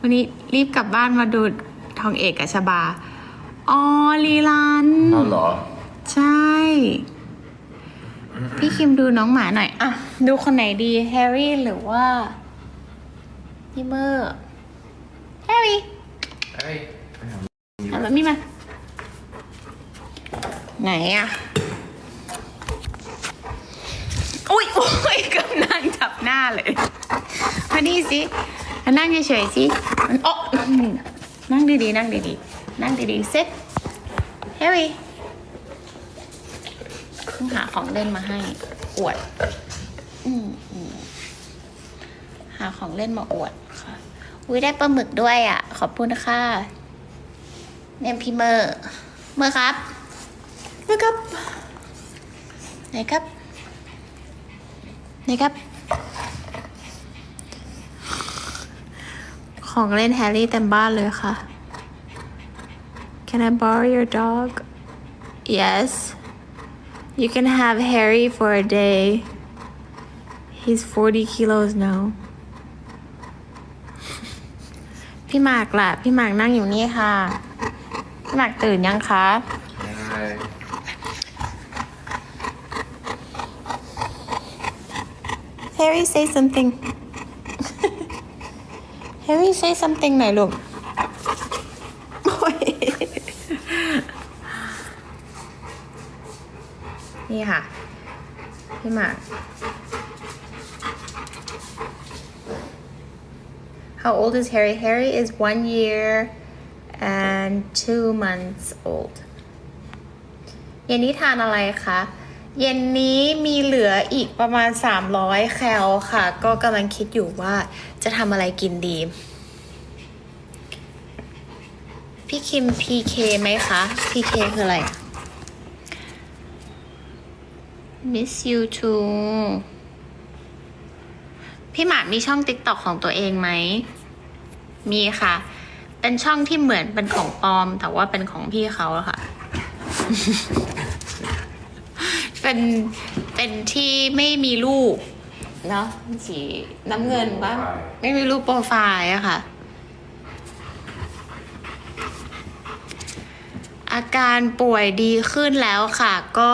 วันนี้รีบกลับบ้านมาดูทองเอกกับชบา อ๋อลีลัน เอาเหรอ ใช่ พี่คิมดูน้องหมาหน่อย อะ ดูคนไหนดี แฮร์รี่หรือว่าพี่เมอร์ แฮร์รี่เอ้ย เอาแบบนี้มา ไหนอะ อุ้ยอุ้ยกำลังจับหน้าเลยมานี่สิมานั่งเฉยๆสิมันโอ๊ะนั่งดีๆ นั่งดีๆ นั่งดีๆเซ็ตแฮร์รี่เพิ่งหาของเล่นมาให้ อวดหาของเล่นมาอวดค่ะ อุ้ยได้ปลาหมึกด้วยอะ ขอบคุณค่ะเนี่ยพี่เมอร์ เมอร์ครับเมอร์ครับไหนครับ นครับ ของเล่นแฮร์รี่เต็มบ้านเลยค่ะ Can I borrow your dog? Yes. You can have Harry for a day. He's 40 kilos now. พี่หมากล่ะ พี่หมากนั่งอยู่นี่ค่ะ พี่หมากตื่นยังคะยังไง Harry say something Harry say something หน่อยลูกโอ๊ยนี่ค่ะ พี่หมาก How old is Harry? Harry is one year and two months old. เย็นนี้ทานอะไรคะ เย็นนี้มีเหลืออีกประมาณ 300 แคลค่ะ ก็กำลังคิดอยู่ว่าจะทำอะไรกินดี พี่คิม PK ไหมคะ PK คืออะไร Miss you too พี่หมากมีช่อง TikTok ของตัวเองไหม มีค่ะ เป็นช่องที่เหมือนเป็นของปลอม แต่ว่าเป็นของพี่เขาค่ะ เป็นเป็นที่ไม่มีรูปเนาะสีน้ำเงินปะไม่มีรูปโปรไฟล์อะค่ะ อาการป่วยดีขึ้นแล้วค่ะ ก็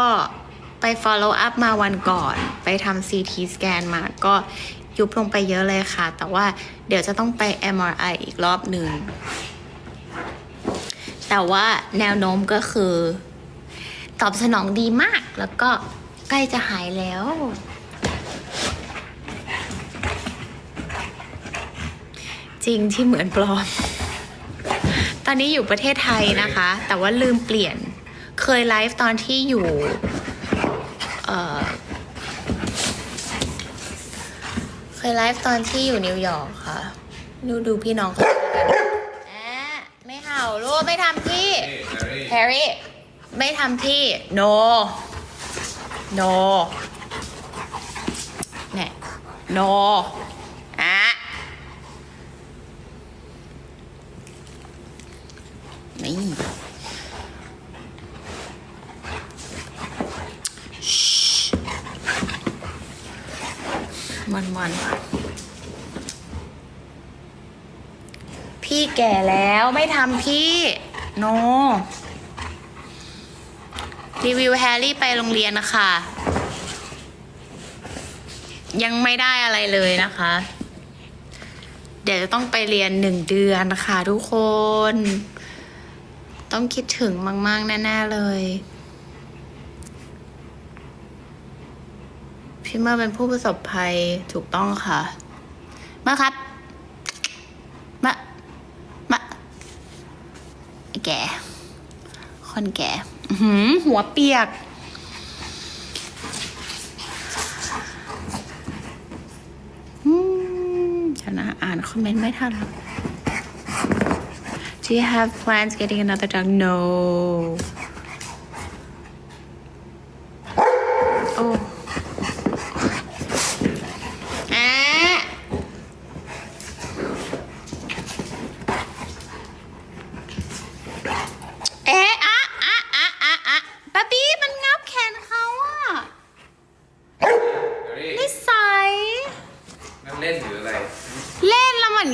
ไป follow up มาวันก่อน ไปทำ CT scan มาก็ยุบลงไปเยอะเลยค่ะ แต่ว่าเดี๋ยวจะต้องไป MRI อีกรอบหนึ่ง แต่ว่าแนวโน้มก็คือ ตอบสนองดีมาก แล้วก็ใกล้จะหายแล้ว จริงที่เหมือนปลอม ตอนนี้อยู่ประเทศไทยนะคะ แต่ว่าลืมเปลี่ยน เคยไลฟ์ตอนที่อยู่เอ่อเคยไลฟ์ตอนที่อยู่นิวยอร์กค่ะ ดูดูพี่น้องเขาแอะไม่เห่าลูกไม่ทำที่แฮร์รี่ ไม่ทำที่ no no เนี่ย no อะนี่มันมันๆพี่แก่แล้วไม่ทำพี่ no รีวิวแฮร์รี่ไปโรงเรียนนะคะ ยังไม่ได้อะไรเลยนะคะ เดี๋ยวจะต้องไปเรียนหนึ่งเดือนนะคะทุกคน ต้องคิดถึงมาก ๆ แน่ ๆ เลยพี่เมอร์เป็นผู้ประสบภัยถูกต้องค่ะมาครับมามาแก่คนแก่ หืมหัวเปียก อืมเดี๋ยวนะอ่านคอมเมนต์ไม่ทันแล้ว Do you have plans getting another dog? No. Oh. อะเอ๊ะอะอะอะอะอะป๊าปี้มันงับแขนเขาอะนิสั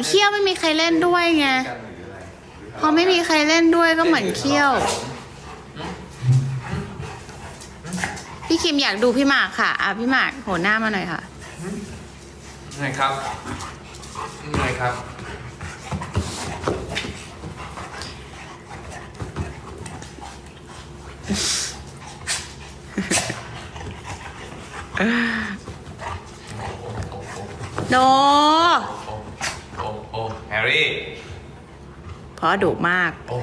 เขี้ยวไม่มีใครเล่นด้วยไงกันหรืออะไรหรือพอไม่มีใครเล่นด้วยก็เหมือนเขี้ยว พี่คิมอยากดูพี่หมากค่ะ อะพี่หมากโหหน้ามาหน่อยค่ะไงครับไงครับโน โอ้โอ้โอ้แฮร์รี่ พ่อดุมากโอ้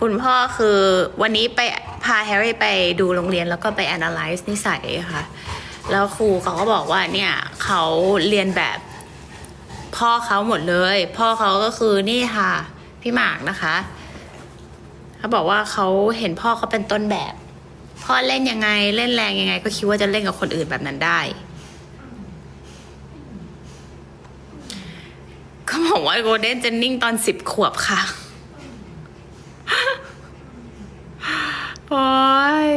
คุณพ่อคือวันนี้ไปพาแฮร์รี่ไปดูโรงเรียนแล้วก็ไป analyze นิสัยค่ะ แล้วครูเขาก็บอกว่าเนี่ยเขาเรียนแบบพ่อเขาหมดเลย พ่อเขาก็คือนี่ค่ะ พี่หมากนะคะเขาบอกว่าเขาเห็นพ่อเขาเป็นต้นแบบ พ่อเล่นยังไงเล่นแรงยังไง ก็คิดว่าจะเล่นกับคนอื่นแบบนั้นได้ก็บอกว่าโกลเด้นจะนิ่งตอนสิบขวบค่ะ โอ้ย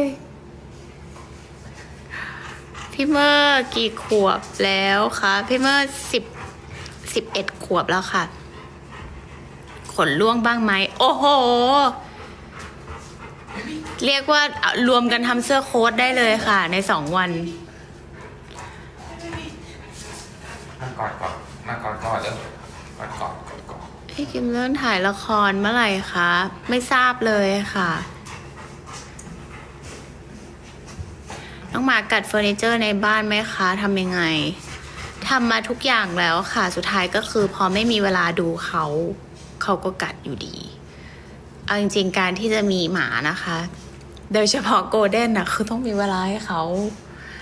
พี่เมอร์กี่ขวบแล้วคะพี่เมอร์สิบสิบเอ็ดขวบแล้วค่ะ ขนล่วงบ้างไหมโอ้โห เรียกว่ารวมกันทำเสื้อโค้ทได้เลยค่ะ ในสองวัน มากอดกอดมากอดกอดเด้อกอดกอดกอดกอดพี่กิมเริ่มถ่ายละครเมื่อไหร่คะ ไม่ทราบเลยค่ะ น้องหมากัดเฟอร์นิเจอร์ในบ้านไหมคะทำยังไงทำมาทุกอย่างแล้วค่ะ สุดท้ายก็คือพอไม่มีเวลาดูเขาเขาก็กัดอยู่ดี เอาจริงๆการที่จะมีหมานะคะ โดยเฉพาะโกลเด้นนะคือต้องมีเวลาให้เขา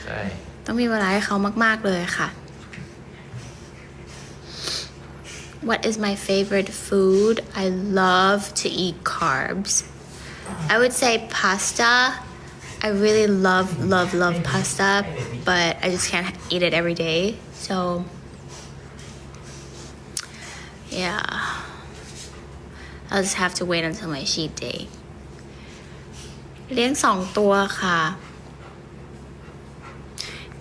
ใช่ต้องมีเวลาให้เขามาก ๆ เลยค่ะ What is my favorite food? I love to eat carbs. I would say pasta. I really love, love, love pasta, but I just can't eat it every day. So, yeah. I'll just have to wait until my cheat day. เลี้ยงสองตัวค่ะ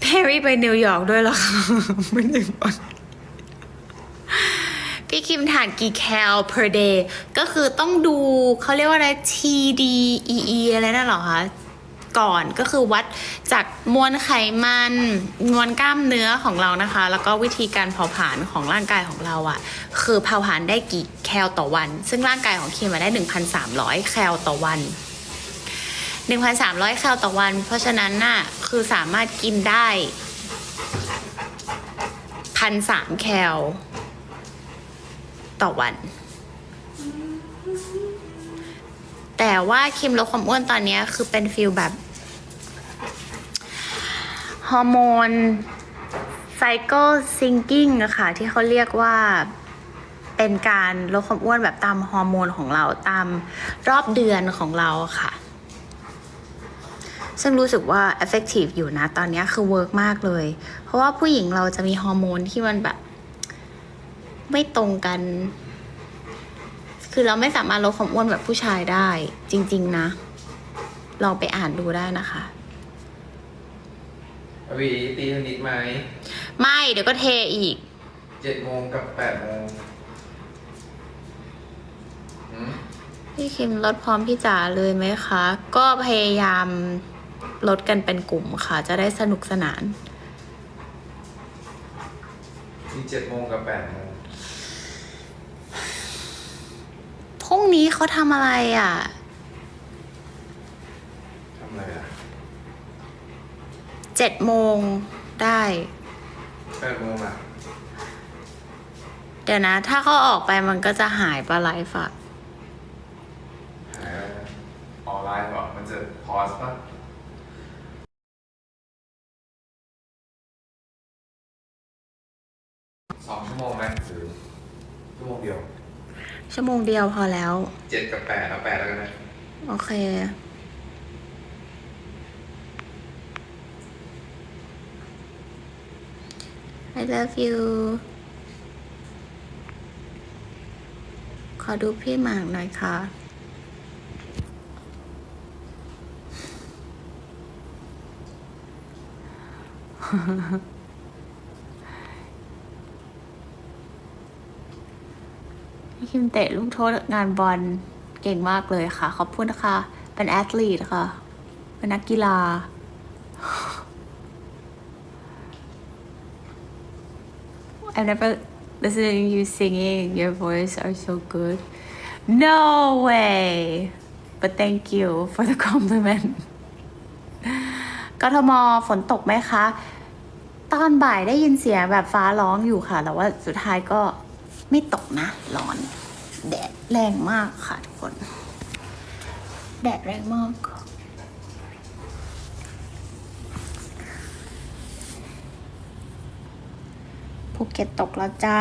เพรี่ไปนิวยอร์กด้วยเหรอคะไม่หนึ่งวันพี่คิมทานกี่แคล per day ก็คือต้องดูเขาเรียกว่าอะไร TDEE อะไรนั่นหรอคะ ก่อนก็คือวัดจากมวลไขมันมวลกล้ามเนื้อของเรานะคะ แล้วก็วิธีการเผาผลาญของร่างกายของเราอะ่ะ คือเผาผลาญได้กี่แคลต่อวัน ซึ่งร่างกายของคิมมาได้ 1,300 แคลต่อวัน 1,300 แคลต่อวัน เพราะฉะนั้นน่ะคือสามารถกินได้พันสามแคลต่อวัน แต่ว่าคิมลดความอ้วนตอนนี้คือเป็นฟิลแบบฮอร์โมนไซเคิลซิงกิ้งอะค่ะ ที่เขาเรียกว่าเป็นการลดความอ้วนแบบตามฮอร์โมนของเราตามรอบเดือนของเราค่ะ ซึ่งรู้สึกว่า effective อยู่นะ ตอนนี้คือเวิร์กมากเลย เพราะว่าผู้หญิงเราจะมีฮอร์โมนที่มันแบบ ไม่ตรงกัน คือเราไม่สามารถลดความอ้วนแบบผู้ชายได้ จริง ๆ นะลองไปอ่านดูได้นะคะอวีตีเทนนิสไหม ไม่เดี๋ยวก็เทอีกเจ็ดโมงกับแปดโมงหืมพี่คิมลดพร้อมพี่จ๋าเลยไหมคะ ก็พยายามลดกันเป็นกลุ่มค่ะ จะได้สนุกสนาน มีเจ็ดโมงกับแปดโมง พรุ่งนี้เขาทำอะไรอะ ทำอะไรล่ะเจ็ดโมงได้ แปดโมงอะเดี๋ยวนะ ถ้าเขาออกไปมันก็จะหายปลาไลฟ์อะ หายแล้วนะออนไลน์เหรอมันจะพอสป่ะสองชั่วโมงไหมหรือชั่วโมงเดียว ชั่วโมงเดียวพอแล้ว เจ็ดกับแปดเอาแปดแล้วกันนะโอเค I love you ขอดูพี่หมากหน่อยค่ะพี่ คิมเตะลูกโทษงานบอลเก่งมากเลยค่ะ ขอบคุณนะคะ เป็นแอตลีตค่ะ เป็นนักกีฬา I've never listened to you singing. Your voice are so good. No way. But thank you for the compliment. กทมฝนตกไหมคะ ตอนบ่ายได้ยินเสียงแบบฟ้าร้องอยู่ค่ะ แต่ว่าสุดท้ายก็ไม่ตกนะ ร้อน แดดแรงมากค่ะทุกคน แดดแรงมาก ภูเก็ตตกแล้วจ้า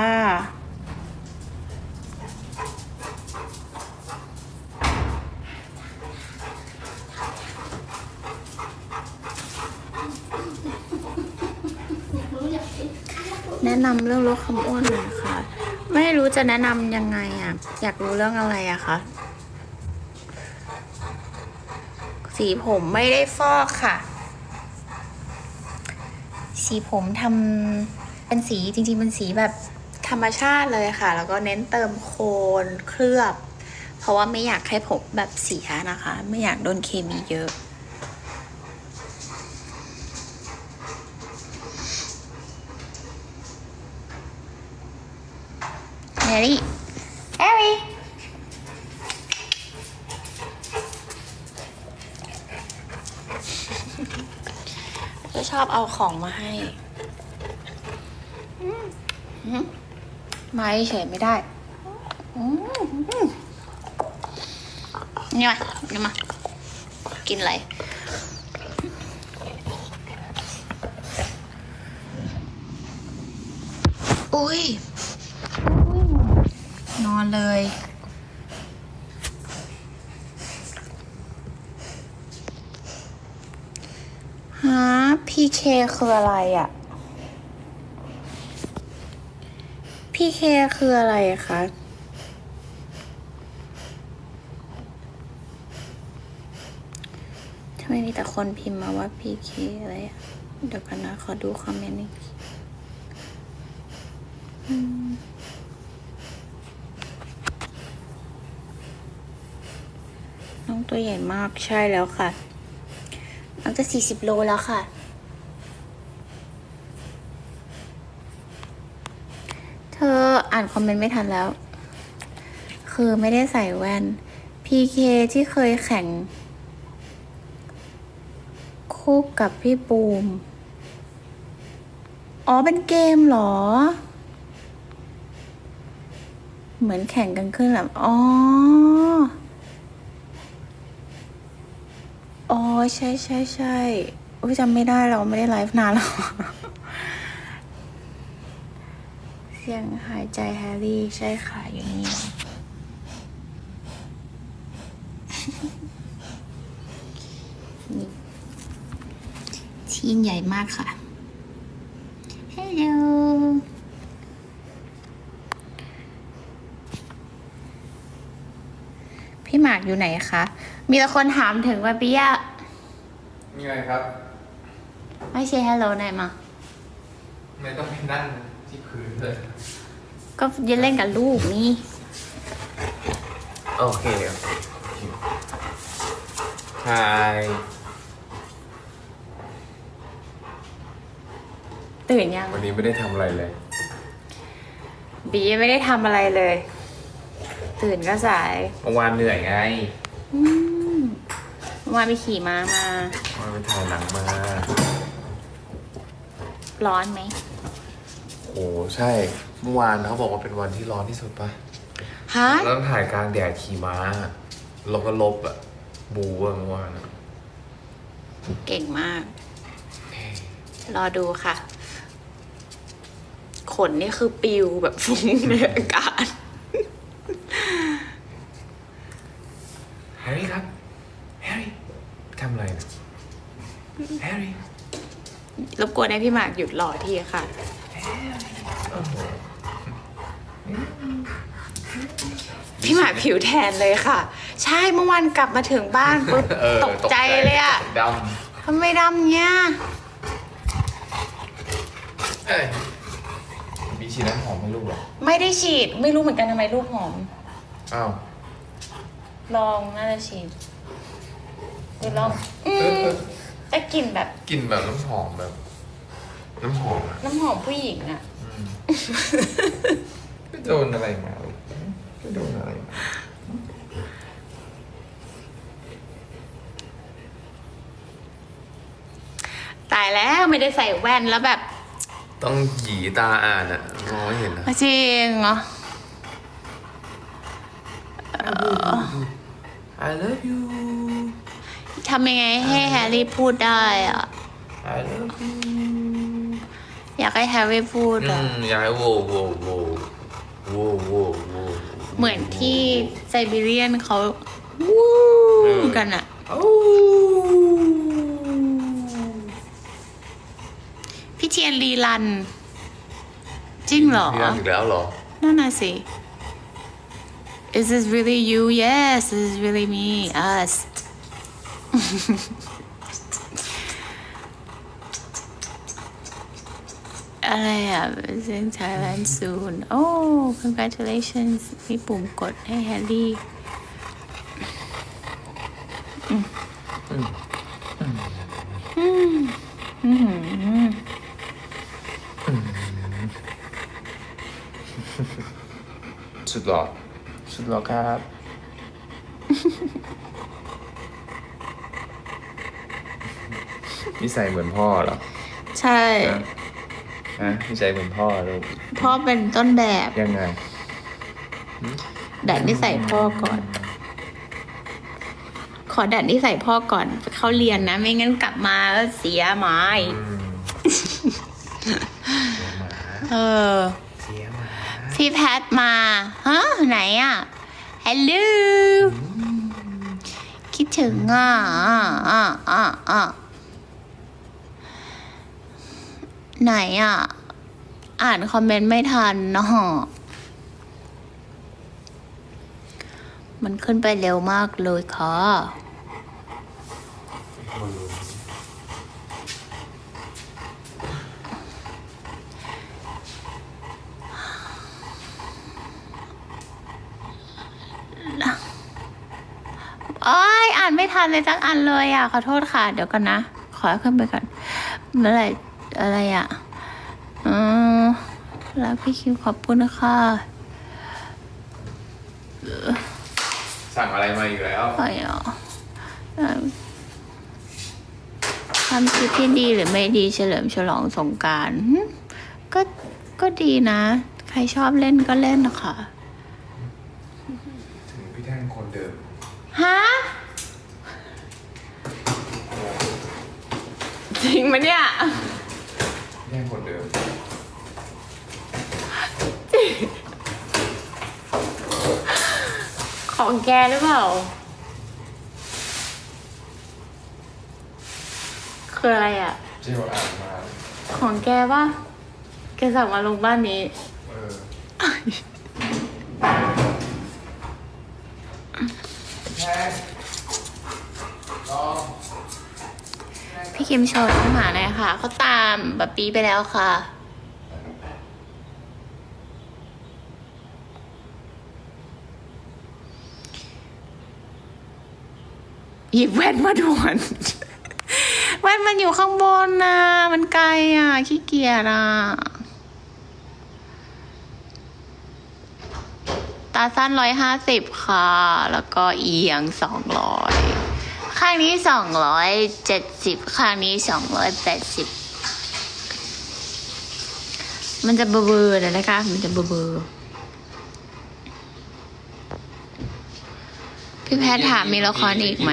แนะนำเรื่องลดความอ้วนหน่อยค่ะ ไม่รู้จะแนะนำยังไงอะ อยากรู้เรื่องอะไรอะคะสีผมไม่ได้ฟอกค่ะ สีผมทำเป็นสีจริง ๆ เป็นสีแบบธรรมชาติเลยค่ะ แล้วก็เน้นเติมโคนเคลือบ เพราะว่าไม่อยากให้ผมแบบเสียนะคะ ไม่อยากโดนเคมีเยอะ ร์รี่แฮร์รี่ก็ชอบเอาของมาให้อืมอืมมาเฉยๆไม่ได้อืมอืมนี่มานี่มา กินอะไรอุ้ยน อนเลย ฮะ PK คืออะไรอะ่ะ PK คืออะไรคะทำไมมีแต่คนพิมพ์มาว่า PK อะไรอะเดี๋ยวกันนะ ขอดูคอมเมนต์อีกทีอืม น้อง ตัวใหญ่มากใช่แล้วค่ะน้องจะสี่สิบโลแล้วค่ะ เธออ่านคอมเมนต์ไม่ทันแล้ว คือไม่ได้ใส่แว่น PK ที่เคยแข่ง คู่กับพี่ปูม อ๋อเป็นเกมเหรอ เหมือนแข่งกันขึ้นแบบอ๋อ อ๋อใช่ใช่ใช่อุ้ยจำไม่ได้เราไม่ได้ไลฟ์นานแล้ว เสียงหายใจแฮร์รี่ ใช่ค่ะ อยู่นี่นี่ที่ยิ่งใหญ่มากค่ะฮัลโหล พี่หมากอยู่ไหนคะ มีแต่คนถามถึงว่าปิยะมีอะไรครับ ไม่ใช่ฮัลโหลไหนอยมา ไม่ต้องไปนั่งที่พื้นเลย ก็ยืนเล่นกับลูกนี่ โอเคใช่ตื่นยังวันนี้ไม่ได้ทำอะไรเลย บีไม่ได้ทำอะไรเลย ตื่นก็สายเมื่อวานเหนื่อยไงอืมเมื่อวานไปขี่ม้ามา เมื่อวานไปถ่ายหนังมาร้อนไหม โอ้ใช่ เมื่อวานเขาบอกว่าเป็นวันที่ร้อนที่สุดปะฮะ แล้วต้องถ่ายกลางแดดขี่ม้าลบก็ลบอะบูอะเมื่อวานอะเก่งมาก รอดูค่ะ ขนนี่คือปิวแบบฟุ้งในอากาศ แฮ ร์รี่ครับแฮร์รี่ทำอะไรนะแฮร์รี่รบกวนให้พี่หมากหยุดรอทีค่ะพี่หมากผิวแทนเลยค่ะ ใช่เมื่อวานกลับมาถึงบ้านปุ๊บเออตกใจเลยอะดทำไมดำเนี้ยำเอ้ยมีฉีดน้ำหอมให้ลูกเหรอไม่ได้ฉีดไม่รู้เหมือนกันทำไมลูกหอม อ้าว ลองน่าจะฉีดเดี๋ยวลองอืเออมเออจะกลิ่นแบบ กลิ่นแบบน้ำหอมแบบ น้ำหอมอะน้ำหอมผู้หญิงอะอืมไม่โดนอะไรมาเลยไม่โดนอะไรมาตายแล้วไม่ได้ใส่แว่นแล้วแบบต้องหยีตาอ่านอะมองไม่เห็นนะ จริงเหรอ I love you ทำยังไงให้แฮร์รี่พูดได้อะ I love you อยากให้แฮร์รี่พูดอือะมอยากให้โวโวโวโวโวโวเหมือนที่ไซบีเรียนเขาเอวู้อกันอะโอ้พี่เทียนรีรัน จริงเหรอพี่รันอีกแล้วเหรอ นั่นน่ะสิ Is this really you? Yes, this is really me, us. อะไรอ่ะ Visiting Thailand soon. Oh, congratulations. มีปุ่มกดให้แฮร์รี่ หล่อครับ นิสัยเหมือนพ่อเหรอใช่ ฮะฮะนิสัยเหมือนพ่อลูกพ่อเป็นต้นแบบยังไง ดัดนิสัยพ่อก่อน ขอดัดนิสัยพ่อก่อนเขาเรียนนะ ไม่งั้นกลับมาแล้วเสียหมายอืมเออ เสียหมาพี่แพทมาฮะไหนอะ ฮัลโหลคิดถึงอะอะอะอะไหนอะ อ่านคอมเมนต์ไม่ทันเนาะมันขึ้นไปเร็วมากเลยค่ะ โอ้ยอ่านไม่ ทันเลยสักอันเลยอะ ขอโทษค่ะ เดี๋ยวกันนะ ขอขึ้นไปก่อนเมื่อไหร่อะไรอะอืมแล้วพี่คิวขอบคุณนะคะสั่งอะไรมาอีกแล้วไปอะเอิ่มความคิดที่ดีหรือไม่ดีเฉลิมฉลองสงกรารก็ก็ดีนะ ใครชอบเล่นก็เล่นนะคะ ถึงพี่แท่งคนเดิม ฮะ จริงมั้ยเนี่ย พี่แท่งคนเดิม ของแกหรือเปล่า คืออะไรอะเจียวอ่านมา ของแกปะแกสั่งมาลงบ้านนี้ เออแท่งลอพี่คิมโชว์น้องหมาหน่อยค่ะเขาตามบับปี้ไปแล้วค่ะ หยิบแว่นมาด่วนแว่นมันอยู่ข้างบนนะมันไกลอะ ขี้เกียจอะ ตาสั้นร้อยห้าสิบค่ะ แล้วก็เอียงสองร้อยข้างนี้สองร้อยเจ็ดสิบข้างนี้สองร้อยแปดสิบมันจะเบลอๆเลยนะคะ มันจะเบลอๆ พี่แพทย์ถามมีละครอีกไหม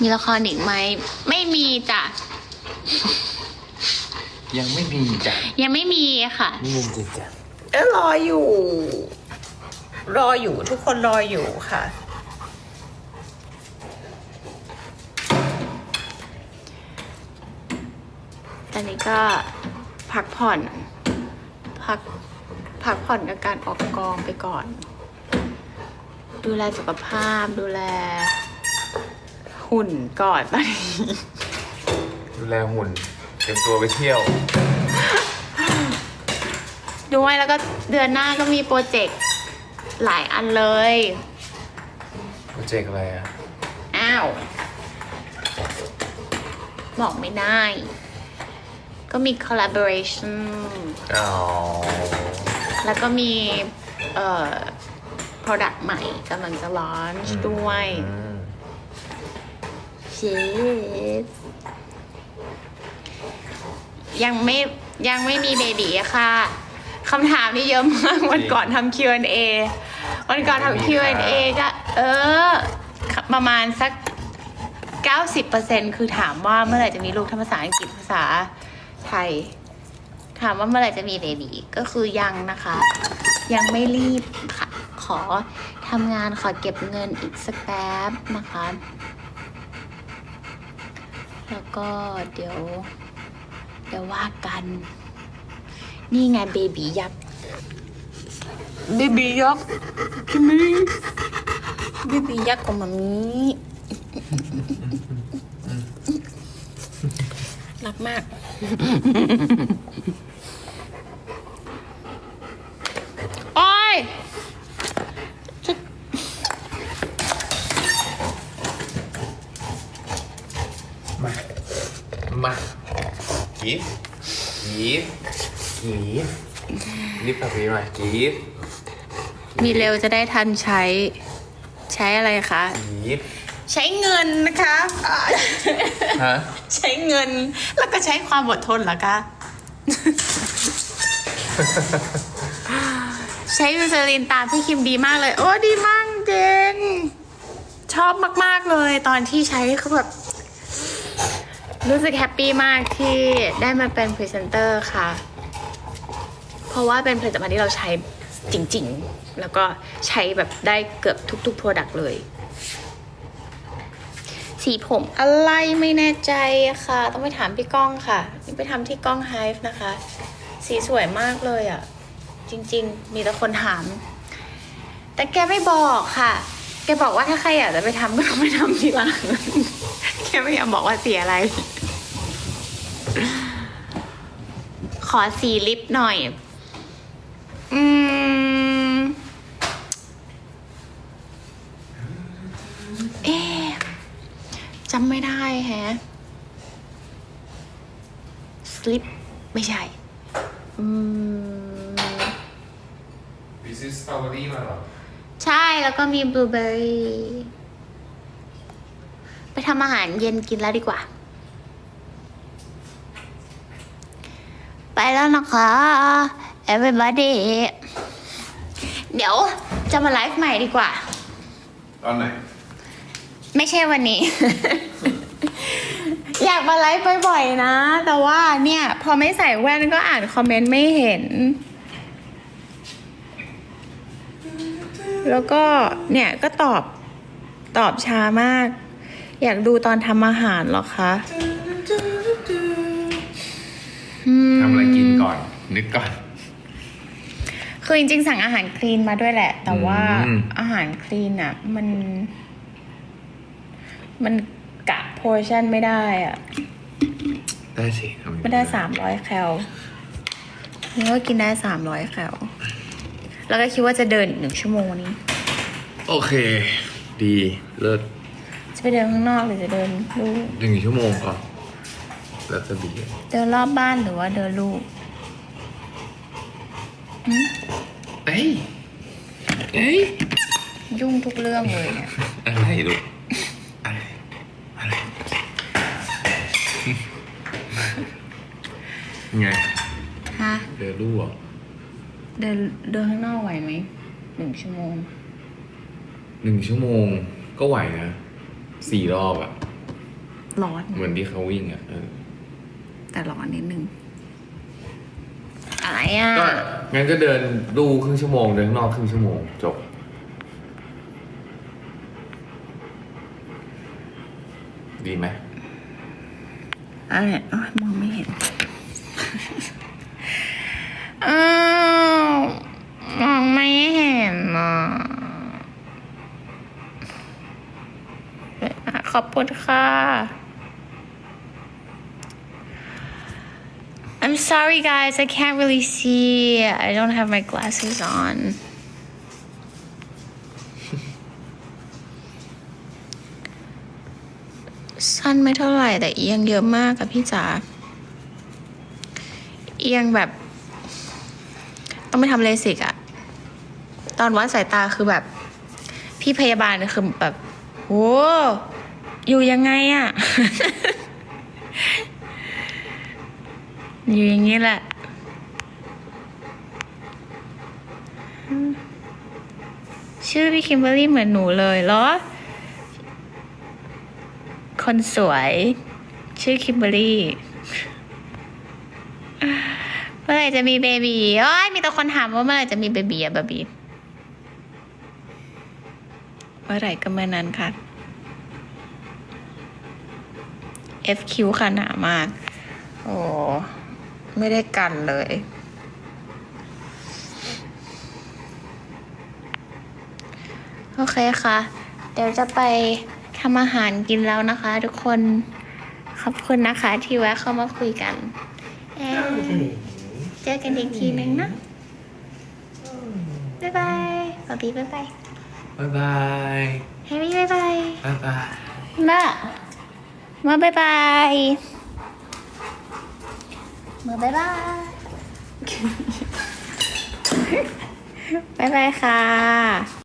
มีละครอีกไหม ไม่มีจ้ะ ยังไม่มีจ้ะยังไม่มีค่ะ นี่มุมจริงจ้ะเอ้ยรออยู่ รออยู่ทุกคนรออยู่ค่ะ ตอนนี้ก็พักผ่อน พักพักผ่อนกับการออกกองไปก่อน ดูแลสุขภาพ ดูแล หุ่นก่อนตอนนี้ดูแลหุ่นเตรียมตัวไปเที่ยว ด้วยแล้วก็เดือนหน้าก็มีโปรเจกต์หลายอันเลย โปรเจกต์อะไรอะ อ้าว บอกไม่ได้ ก็มี collaboration อ๋อ แล้วก็มี เอ่อ product ใหม่กำลังจะ launch ด้วยอืม Yes ยังไม่ยังไม่มีเบบีอะค่ะคำถามนี่เยอะมากวันก่อนทำ Q&A วันก่อนทำ Q&A ก็เออ ประมาณสัก 90%คือถามว่าเมื่อไหร่จะมีลูกทั้งภาษาอังกฤษภาษาไทย ถามว่าเมื่อไหร่จะมีเบบีก็คือยังนะคะ ยังไม่รีบค่ะข อทำงานขอเก็บเงินอีกสักแป๊บนะคะ แล้วก็เดี๋ยว เดี๋ยวว่ากัน นี่ไงเบบียักษ์เบบียักษ์คิมิเบบียักษ์ของมัมมี่รักมาก โอ้ย มา มา กีฟกีฟกีฟรีบกลับไปมากีฟมีเร็วจะได้ทันใช้ ใช้อะไรคะ กีฟใช้เงินนะคะอ่าฮะใช้เงินแล้วก็ใช้ความอดทนเหรอคะ ใช้ยูเซรินตามพี่คิมดีมากเลย โอ้ดีมากจริงชอบมาก ๆ เลย ตอนที่ใช้คือแบบ รู้สึกแฮปปี้มากที่ได้มาเป็นพรีเซนเตอร์ค่ะ เพราะว่าเป็นผลิตภัณฑ์ที่เราใช้จริงๆ แล้วก็ใช้แบบได้เกือบทุกๆ Product เลย สีผมอะไรไม่แน่ใจค่ะ ต้องไปถามพี่ก้องค่ะนี่ไปทำที่ก้องไฮฟ์นะคะ สีสวยมากเลยอะจริงๆ มีแต่คนถาม แต่แกไม่บอกค่ะ แกบอกว่าถ้าใครอยากจะไปทำก็ต้องไปทำทีหลังแกไม่อยอมบอกว่าสีอะไร ขอสีลิปหน่อย อืม เอ๊ะจำไม่ได้แฮะ slip ไม่ใช่ อืมดิซิสตรอเบอรี่มาหรอ ใช่แล้วก็มีบลูเบอร์รี่ ไปทำอาหารเย็นกินแล้วดีกว่า ไปแล้วนะคะ everybody เดี๋ยวจะมาไลฟ์ใหม่ดีกว่า ตอนไหน ไม่ใช่วันนี้ อยากมาไลฟ์บ่อยๆนะ แต่ว่าเนี่ย พอไม่ใส่แว่นก็อ่านคอมเมนต์ไม่เห็น แล้วก็เนี่ยก็ตอบตอบช้ามาก อยากดูตอนทำอาหารเหรอคะอืมทำอะไร กินก่อน นึกก่อน คือจริงๆสั่งอาหารคลีนมาด้วยแหละ แต่ว่าอืม อาหารคลีนอะ มัน มันกะโพชั่นไม่ได้อะ ได้สิทำยังงไม่ได้สามร้อยแคลนี่ว่ากินได้สามร้อยแคลแล้วก็คิดว่าจะเดินอีกหนึ่งชั่วโมงวันนี้ โอเค ดีเลิศจะไปเดินข้างนอกหรือจะเดินลูกหนึ่งชั่วโมงก่อน แล้วจะดีเดินรอบบ้านหรือว่าเดินลูก เอ้ยเอ้ยยุ่งทุกเรื่องเลยเนี่ย อะไรลูกอะไรอะไรไงฮะ เดินลู่เหรอเดินเดินข้างนอกไหวไหมหนึ่งชั่วโมงหนึ่งชั่วโมงก็ไหวนะสี่รอบอะร้อน เหมือนที่เขาวิ่งอะเออแต่ร้อนนิดนึง อะไรอะ ก็งั้นก็เดินลู่ครึ่งชั่วโมงเดินข้างนอกครึ่งชั่วโมงจบ ดีไหมอะไรเอ้ยมองไม่เห็น อ้าวมองไม่เห็นอะขอบคุณค่ะ sorry guys I can't really see I don't have my glasses on สั้นไม่เท่าไหร่แต่เอียงเยอะมากอะพี่จ๋า เอียงแบบ ต้องไปทำเลสิกอะตอนวัดสายตาคือแบบ พี่พยาบาลคือแบบโอ้อยู่ยังไงอะ อยู่อย่างนี้แหละ ชื่อพี่คิมเบอรี่เหมือนหนูเลยเหรอ คนสวย ชื่อคิมเบอรรี่เมื่อไหร่จะมีเบบีโอ้ยมีแต่คนถามว่าเมื่อไหร่จะมีเบบีอะบาบีเมื่อไหร่ก็เมื่อนั้นค่ะ FQ ค่ะหนามาก โอ้ ไม่ได้กันเลย โอเคค่ะ เดี๋ยวจะไปทำอาหารกินแล้วนะคะ ทุกคนขอบคุณนะคะที่แวะเข้ามาคุยกันเอ่อเจอกันอีกทีนึงนะ บ๊ายบายบอบบี้บ๊ายบายบ๊ายบายแฮร์รี่บ๊ายบายบ๊ายบายมามาบ๊ายบาย มาบ๊ายบายบ๊ายบายค่ะ